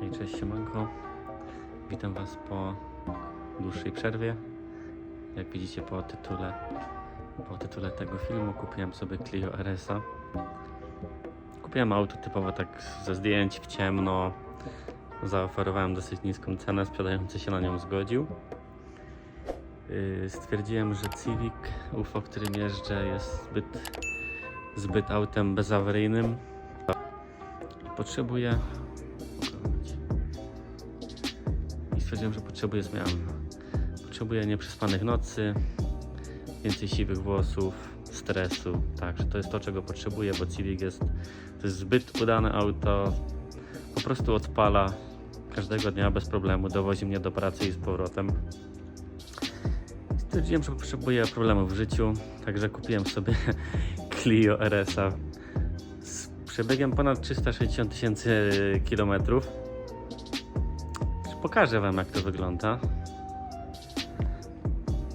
Hej, cześć, siemanko. Witam Was po dłuższej przerwie. Jak widzicie po tytule, po tytule tego filmu kupiłem sobie Clio RS-a. Kupiłem auto typowo tak ze zdjęć w ciemno. Zaoferowałem dosyć niską cenę, sprzedający się na nią zgodził. Yy, Stwierdziłem, że Civic UFO, którym jeżdżę jest zbyt, zbyt autem bezawaryjnym. Potrzebuję stwierdziłem, że potrzebuję zmian. Potrzebuję nieprzespanych nocy, więcej siwych włosów, stresu. Także to jest to, czego potrzebuję, bo Civic jest, to jest zbyt udane auto. Po prostu odpala każdego dnia bez problemu, dowozi mnie do pracy i z powrotem. Stwierdziłem, że potrzebuję problemów w życiu, także kupiłem sobie Clio RS-a z przebiegiem ponad 360 tysięcy kilometrów. Pokażę Wam, jak to wygląda.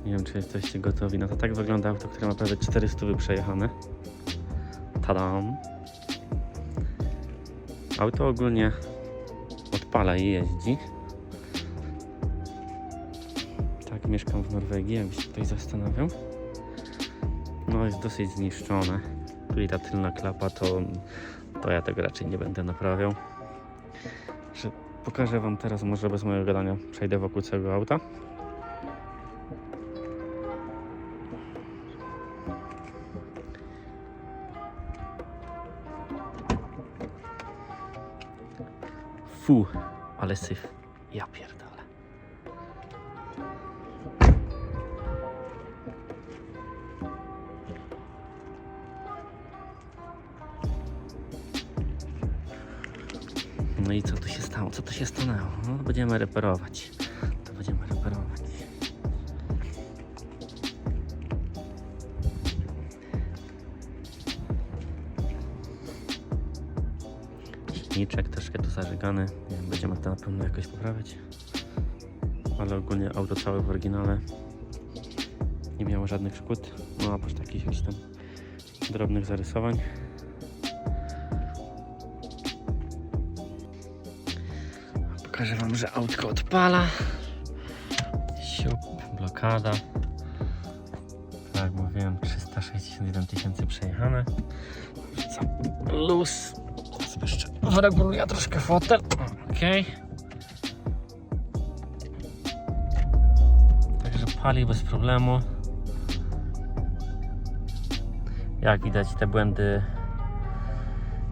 Nie wiem, czy jesteście gotowi na to. Tak wygląda auto, które ma prawie 400 przejechane. Tadam! Auto ogólnie odpala i jeździ. Tak, mieszkam w Norwegii, jakby się ktoś zastanawiał. No, jest dosyć zniszczone. Tutaj ta tylna klapa, to, to ja tego raczej nie będę naprawiał. Że pokażę Wam teraz, może bez mojego gadania, przejdę wokół całego auta. Fu, ale syf. Ja pierdolę. No i co tu się stało? Co tu się stanęło? No będziemy reperować. To będziemy reperować. Silniczek troszkę tu wiem, będziemy to na pewno jakoś poprawiać. Ale ogólnie auto całe w oryginale. Nie miało żadnych szkód. No oprócz takich jakichś tam drobnych zarysowań. Pokażę Wam, że autko odpala. Siup, blokada. Tak jak mówiłem, 361 tysięcy przejechane. Co? Luz. Jeszcze wyreguluję troszkę fotel. Ok. Także pali bez problemu. Jak widać te błędy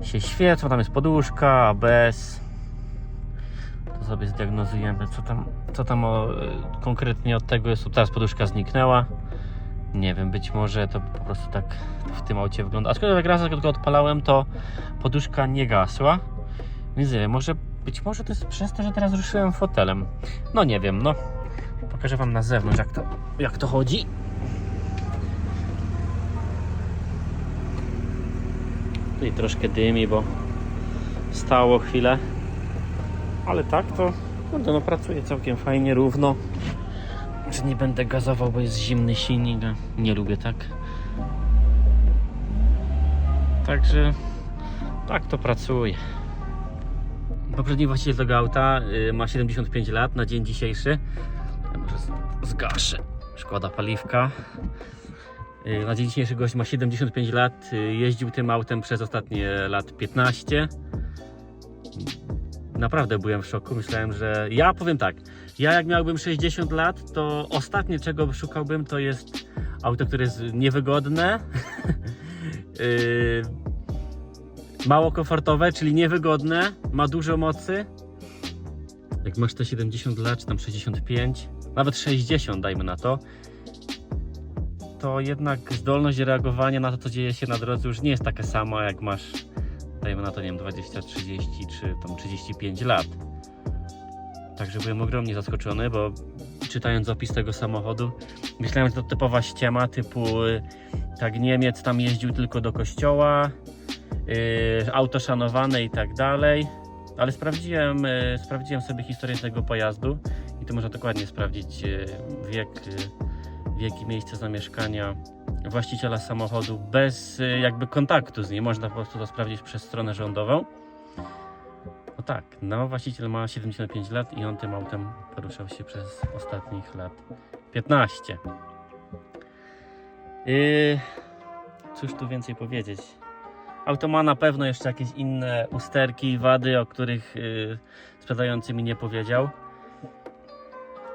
się świecą. Tam jest poduszka, ABS sobie zdiagnozujemy, co tam, co tam o, konkretnie od tego jest. Teraz poduszka zniknęła. Nie wiem, być może to po prostu tak w tym aucie wygląda. Aczkolwiek jak raz go odpalałem, to poduszka nie gasła. Więc nie wiem, może być może to jest przez to, że teraz ruszyłem fotelem. No nie wiem, no. Pokażę Wam na zewnątrz, jak to, jak to chodzi. Tutaj troszkę dymi, bo stało chwilę. Ale tak to kurde, no, pracuje całkiem fajnie, równo. Nie będę gazował, bo jest zimny silnik, nie lubię tak. Także tak to pracuje. Poprzedni właściciel tego auta y, ma 75 lat na dzień dzisiejszy. Ja może zgaszę. Szkoda paliwka. Y, Na dzień dzisiejszy gość ma 75 lat. y, Jeździł tym autem przez ostatnie lat 15 naprawdę byłem w szoku. Myślałem, że ja powiem tak. Ja jak miałbym 60 lat, to ostatnie czego szukałbym to jest auto, które jest niewygodne, yy, mało komfortowe, czyli niewygodne, ma dużo mocy. Jak masz te 70 lat, czy tam 65, nawet 60 dajmy na to, to jednak zdolność reagowania na to, co dzieje się na drodze już nie jest taka sama, jak masz dajmy na to, nie wiem, 20, 30 czy tam 35 lat. Także byłem ogromnie zaskoczony, bo czytając opis tego samochodu, myślałem, że to typowa ściema typu y, tak Niemiec tam jeździł tylko do kościoła, yy, auto szanowane i tak dalej. Ale sprawdziłem, y, sprawdziłem sobie historię tego pojazdu i tu można dokładnie sprawdzić y, wiek, y, wiek i miejsce zamieszkania właściciela samochodu bez y, jakby kontaktu z nim. Można po prostu to sprawdzić przez stronę rządową. No tak, no właściciel ma 75 lat i on tym autem poruszał się przez ostatnich lat 15. Yy, cóż tu więcej powiedzieć? Auto ma na pewno jeszcze jakieś inne usterki i wady, o których yy, sprzedający mi nie powiedział.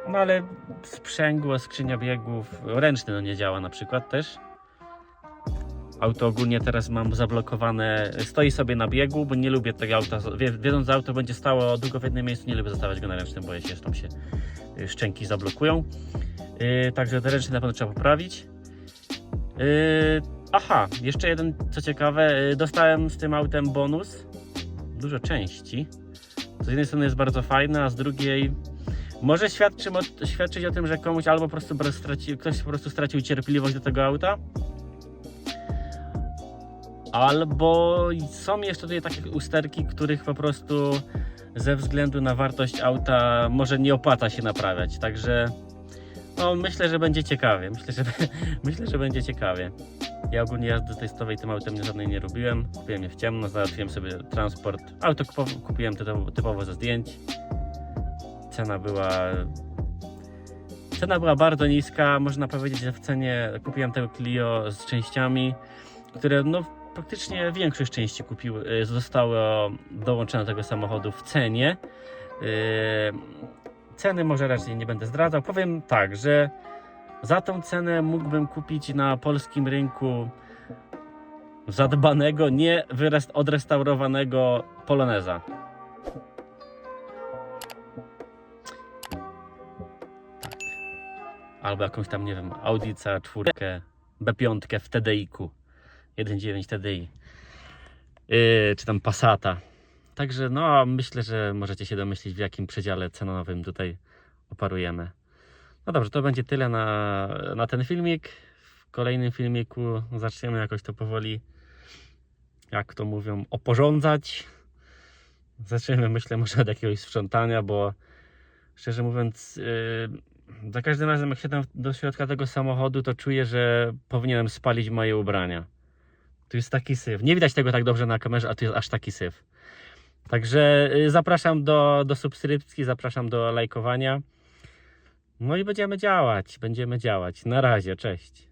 No ale sprzęgło, skrzynia biegów, ręczny no nie działa na przykład też. Auto ogólnie teraz mam zablokowane, stoi sobie na biegu, bo nie lubię tego auta, wie- wiedząc, że auto będzie stało długo w jednym miejscu, nie lubię zostawiać go na ręcznym, się, że tam się y, szczęki zablokują. Yy, także te ręczne na pewno trzeba poprawić. Yy, aha, jeszcze jeden, co ciekawe, yy, dostałem z tym autem bonus, dużo części. Z jednej strony jest bardzo fajne, a z drugiej może świadczy, świadczyć o tym, że komuś albo po prostu straci, ktoś po prostu stracił cierpliwość do tego auta, albo są jeszcze tutaj takie usterki, których po prostu ze względu na wartość auta może nie opłaca się naprawiać. Także no, myślę, że będzie ciekawie. Myślę, że, myślę, że będzie ciekawie. Ja ogólnie jazdy testowej tym autem żadnej nie robiłem. Kupiłem je w ciemno, załatwiłem sobie transport. Auto kupo- kupiłem typowo, typowo ze zdjęć. Cena była Cena była bardzo niska, można powiedzieć, że w cenie kupiłem tego Clio z częściami, które no praktycznie większość części kupił, y, zostało dołączone do tego samochodu w cenie. Yy, Ceny może raczej nie będę zdradzał. Powiem tak, że za tą cenę mógłbym kupić na polskim rynku zadbanego, nie odrestaurowanego Poloneza. Albo jakąś tam, nie wiem, Audica 4, B5 w TDI-ku, 1.9 TDI, yy, czy tam Passata. Także no, myślę, że możecie się domyślić, w jakim przedziale cenowym tutaj operujemy. No dobrze, to będzie tyle na, na ten filmik. W kolejnym filmiku zaczniemy jakoś to powoli, jak to mówią, oporządzać. Zaczniemy, myślę, może od jakiegoś sprzątania, bo szczerze mówiąc, yy, za każdym razem jak siadam do środka tego samochodu, to czuję, że powinienem spalić moje ubrania. Tu jest taki syf. Nie widać tego tak dobrze na kamerze, a tu jest aż taki syf. Także y, zapraszam do, do subskrypcji, zapraszam do lajkowania. No i będziemy działać, będziemy działać. Na razie, cześć.